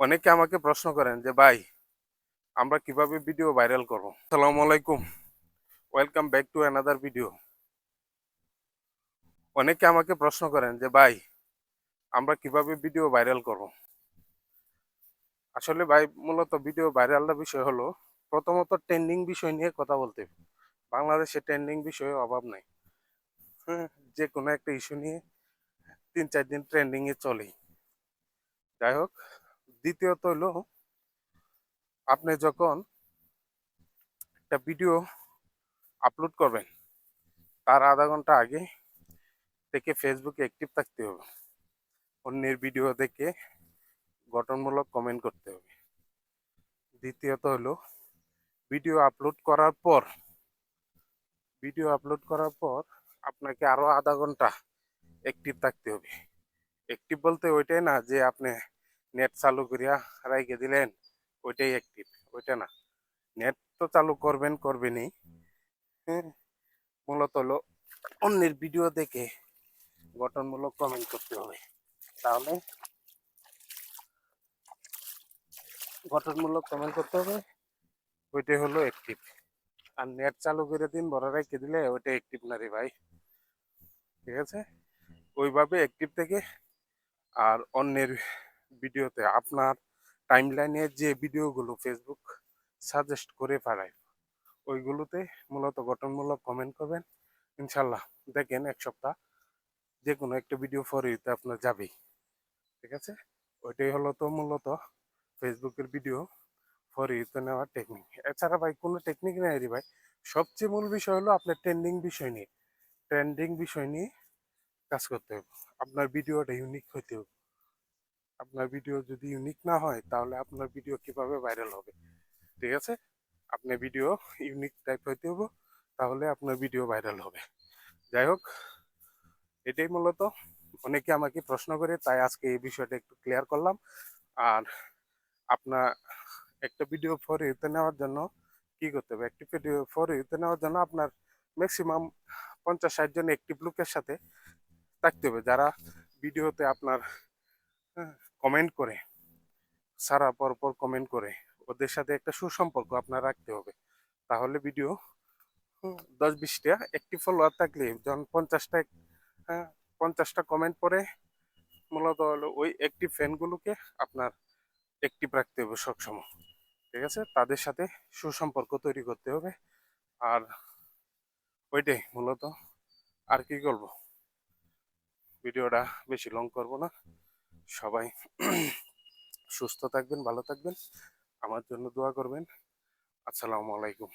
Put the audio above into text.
অনেকে আমাকে প্রশ্ন করেন যে, ভাই, আমরা কীভাবে ভিডিও ভাইরাল করব? আসসালামু আলাইকুম। Welcome back to another video অনেকে আমাকে প্রশ্ন করেন যে, ভাই, আমরা কীভাবে ভিডিও ভাইরাল করব? আসলে ভাই, মূলত ভিডিও ভাইরালটা বিষয় হলো, প্রথমত ট্রেন্ডিং বিষয় নিয়ে কথা বলতে। বাংলাদেশে ট্রেন্ডিং বিষয়ে অভাব নাই। যে কোনো একটা ইস্যু নিয়ে তিন চার দিন ট্রেন্ডিংয়ে চলেই। যাই হোক দ্বিতীয়ত হলো, আপনি যখন একটা ভিডিও আপলোড করবেন, তার আধা ঘণ্টা আগে থেকে ফেসবুকে অ্যাক্টিভ থাকতে হবে। অন্যের ভিডিও দেখে গঠনমূলক কমেন্ট করতে হবে। দ্বিতীয়ত হলো ভিডিও আপলোড করার পর ভিডিও আপলোড করার পর আপনাকে আরও আধা ঘণ্টা অ্যাক্টিভ থাকতে হবে। অ্যাক্টিভ বলতে ওইটাই না যে আপনি নেট চালু করিয়া রাইকে দিলেন, ওইটাই অ্যাক্টিভ ওইটা না। নেট তো চালু করবেন, করবেনই। হ্যাঁ মূলত হলো অন্যের ভিডিও দেখে গঠনমূলক কমেন্ট করতে হবে। তাহলে গঠনমূলক কমেন্ট করতে হবে, ওইটাই হলো অ্যাক্টিভ আর নেট চালু করে দিন, বড় রেখে দিলে ওইটা অ্যাক্টিভ না রে ভাই। ঠিক আছে? ওইভাবে অ্যাক্টিভ থেকে আর অন্যের ভিডিওতে আপনার টাইম লাইনে যে ভিডিওগুলো ফেসবুক সাজেস্ট করে পাঠায় ওইগুলোতে মূলত গঠনমূলক কমেন্ট করবেন। ইনশাল্লাহ দেখেন এক সপ্তাহ যে কোনো একটা ভিডিও ফরিতে আপনার যাবেই। ঠিক আছে? ওইটাই হলো তো মূলত ফেসবুকের ভিডিও ফরিতে নেওয়ার টেকনিক এছাড়া ভাই কোনো টেকনিক নেই রে ভাই। সবচেয়ে মূল বিষয় হলো আপনার ট্রেন্ডিং বিষয় নিয়ে। ট্রেন্ডিং বিষয় নিয়ে কাজ করতে হবে। আপনার ভিডিওটা ইউনিক হইতে হবে। আপনার ভিডিও যদি ইউনিক না হয়, তাহলে আপনার ভিডিও কীভাবে ভাইরাল হবে? ঠিক আছে? আপনার ভিডিও ইউনিক টাইপ হইতে হবে তাহলে আপনার ভিডিও ভাইরাল হবে। যাই হোক, এটাই মূলত। অনেকে আমাকে প্রশ্ন করে, তাই আজকে এই বিষয়টা একটু ক্লিয়ার করলাম। আর আপনার একটা ভিডিও ফর ইউতে নেওয়ার জন্য কি করতে হবে? একটি ভিডিও ফর ইউতে নেওয়ার জন্য আপনার ম্যাক্সিমাম পঞ্চাশ ষাট জন একটিভ লোকের সাথে থাকতে হবে। যারা ভিডিওতে আপনার কমেন্ট করে। সারা পর পর কমেন্ট করে। ওদের সাথে একটা সুসম্পর্ক আপনার রাখতে হবে। তাহলে ভিডিও দশ বিশটা একটি ফলোয়ার থাকলে, যখন পঞ্চাশটা হ্যাঁ পঞ্চাশটা কমেন্ট পরে মূলত হলো ওই অ্যাক্টিভ ফ্যানগুলোকে আপনার অ্যাক্টিভ রাখতে হবে সবসময়। ঠিক আছে? তাদের সাথে সুসম্পর্ক তৈরি করতে হবে। আর ওইটাই মূলত। আর কি করব? ভিডিওটা বেশি লং করব না। সবাই সুস্থ থাকবেন ভালো থাকবেন। আমার জন্য দোয়া করবেন। আসসালামু আলাইকুম।